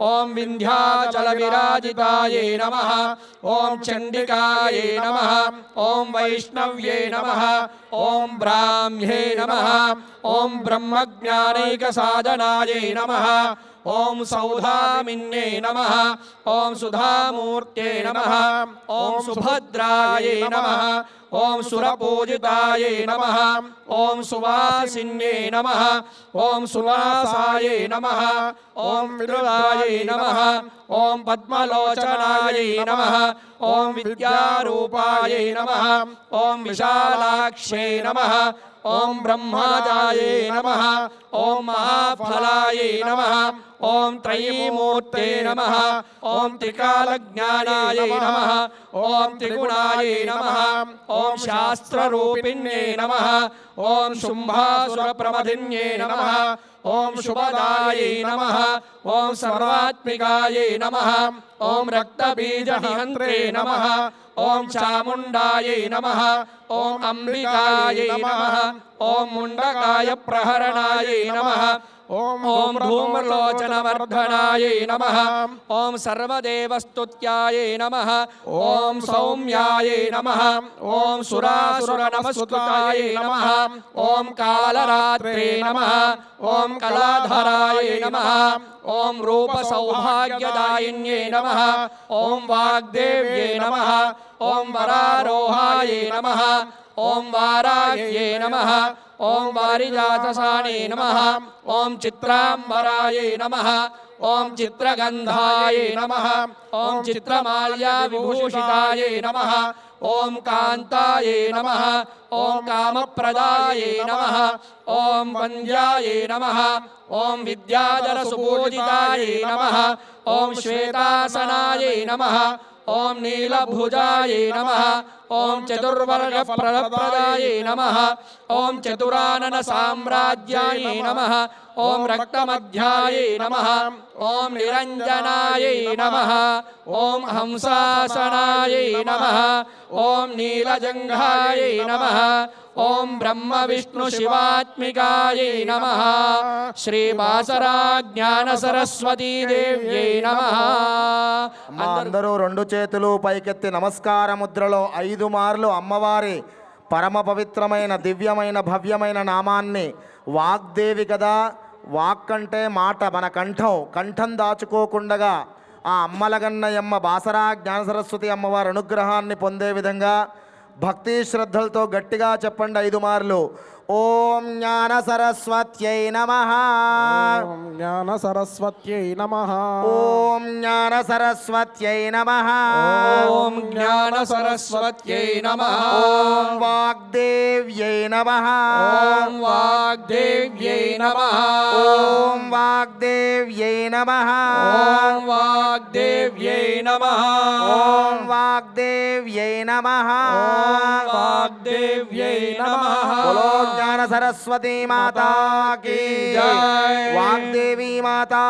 ॐ विन्ध्याचलविराजितायै नमः। ॐ चण्डिकायै नमः। ॐ वैष्णव्यै नमः। ॐ ब्राह्म्ये नमः। ॐ नमः। ॐ सौधामिन्ये नमः। ॐ सुधामूर्त्यै नमः। ॐ सुभद्रायै नमः। ॐ सुरपूजितायै नमः। ॐ सुवासिन्ये नमः। ॐ सुवासायै नमः। ॐ विदुरायै नमः। ॐ पद्मलोचनायै नमः। ॐ विद्यारूपायै नमः। ॐ विशालाक्ष्यै नमः। ॐ ब्रह्माजायै नमः। ॐ महाफलायै नमः। ॐ त्रयीमूर्ते नमः ॐ त्रिकालज्ञानायै नमः ॐ त्रिगुणायै नमः ॐ शास्त्ररूपिण्ये नमः ॐ शुम्भासुरप्रमथिन्ये नमः ॐ शुभदायै नमः ॐ सर्वात्मिकायै नमः ॐ रक्तबीजनिहन्त्रे नमः ॐ चामुण्डायै नमः ॐ अम्बिकायै नमः ॐ मुण्डकाय प्रहरणायै नमः ॐ धूम्रलोचनवर्धनायै नमः। ॐ सर्वदेवस्तुत्यायै नमः। ॐ सौम्यायै नमः। ॐ सुरासुरनमस्कृतायै नमः। ॐ कालरात्रे नमः। ॐ कलाधरायै नमः। ॐ रूपसौभाग्यदायिन्यै नमः। ॐ वाग्देव्यै नमः। ॐ वरारोहायै नमः। ॐ वाराह्यै नमः। ॐ वारिजातसाने नमः। ॐ चित्राम्बरायै नमः। ॐ चित्रगन्धायै नमः। ॐ चित्रमाल्याविभूषितायै नमः। ॐ कान्तायै नमः। ॐ कामप्रदायै नमः। ॐ वन्द्यायै नमः। ॐ विद्याधरसुपूजितायै नमः। ॐ श्वेतासनायै नमः। ॐ नीलभुजायै नमः। ఓం చతుర్వర్గ ప్రదప్రదాయ నమ. ఓం చతురానన సామ్రాజ్యాయ నమ. ఓం రక్తమధ్యాయ నమ. ఓం నిరంజనాయ నమ. ఓం హంసాసనాయ నమ. ఓం నీలజంఘాయ నమ. ఓం బ్రహ్మ విష్ణు శివాత్మికాయ నమ. శ్రీవాసరా జ్ఞాన సరస్వతీ దేవ్యై నమ అందరూ రెండు చేతులు పైకెత్తి నమస్కార ముద్రలో ఐదు మార్లు అమ్మవారి పరమ పవిత్రమైన దివ్యమైన భవ్యమైన నామాన్ని వాగ్దేవి కదా. వాక్ అంటే మాట మన కంఠం కంఠం దాచుకోకుండగా ఆ అమ్మలగన్నయమ్మ బాసరా జ్ఞాన సరస్వతి అమ్మవారి అనుగ్రహాన్ని పొందే విధంగా భక్తి శ్రద్ధలతో గట్టిగా చెప్పండి ఐదు మార్లు ఓం జ్ఞాన సరస్వత్యై నమ. ఓం జ్ఞాన సరస్వత్యై నమ. ఓం జ్ఞాన సరస్వత్యై నమ. ఓం జ్ఞాన సరస్వత్యై నమ. ఓం వాగ్దేవ్యై నమ. ఓం వాగ్దేవ్యై నమ. ఓం వాగ్దేవ్యై నమ. వాగ్దేవ్యై నమ. ఓం వాగ్దేవ్యై నమ. వాగ్దేవ్యై నమ. జ్ఞాన సరస్వతి మాతా కీ జై. వాగ్దేవి మాతా.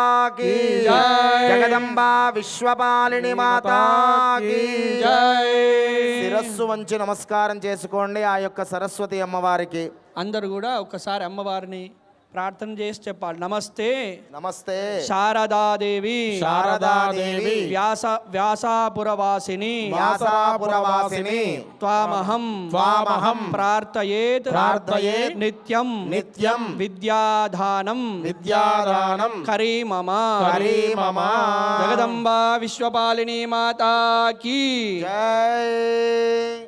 జగదంబా విశ్వపాలిని మాతా కీ జై శిరస్సు వంచి నమస్కారం చేసుకోండి ఆ యొక్క సరస్వతి అమ్మవారికి అందరూ కూడా ఒకసారి అమ్మవారిని ప్రార్థన చేసి చెప్పాలి. నమస్తే. నమస్తే. శారదాదేవి. శారదాదేవి. వ్యాస వ్యాసాపురవాసిని. వ్యాసాపురవాసిని. త్వామహం. త్వామహం. ప్రార్థయేత్. ప్రార్థయేత్. నిత్యం. నిత్యం. విద్యాదానం. విద్యాదానం. కరీ మమ కరీ మమ జగదంబా విశ్వపాలిని మాతా కీ జై.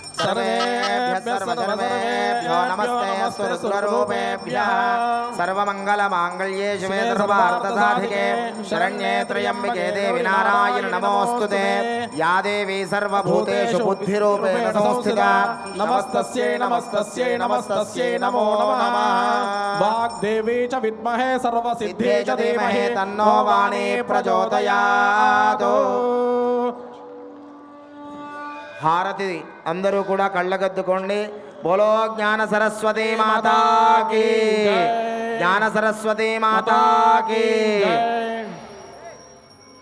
సర్వేభ్యో నమస్తే సురూపేభ్య సర్వమంగళమాంగళ్యే శివే సర్వార్థసాధికే శరణ్యే త్రయంబికే దేవి నారాయణ నమోస్తు యా దేవి సర్వభూతేషు బుద్ధిరూపేణ సంస్థిత నమస్తస్యై నమస్తస్యై నమస్తస్యై నమో నమః వాగ్దేవి చ విద్మహే సర్వసిద్ధే చ ధీమహి తన్నో వాణి ప్రచోదయాత్ హారతి అందరూ కూడా కళ్ళగద్దుకోండి. బోలో జ్ఞాన సరస్వతి మాతాకి. జ్ఞాన సరస్వతి మాతా కీ జై.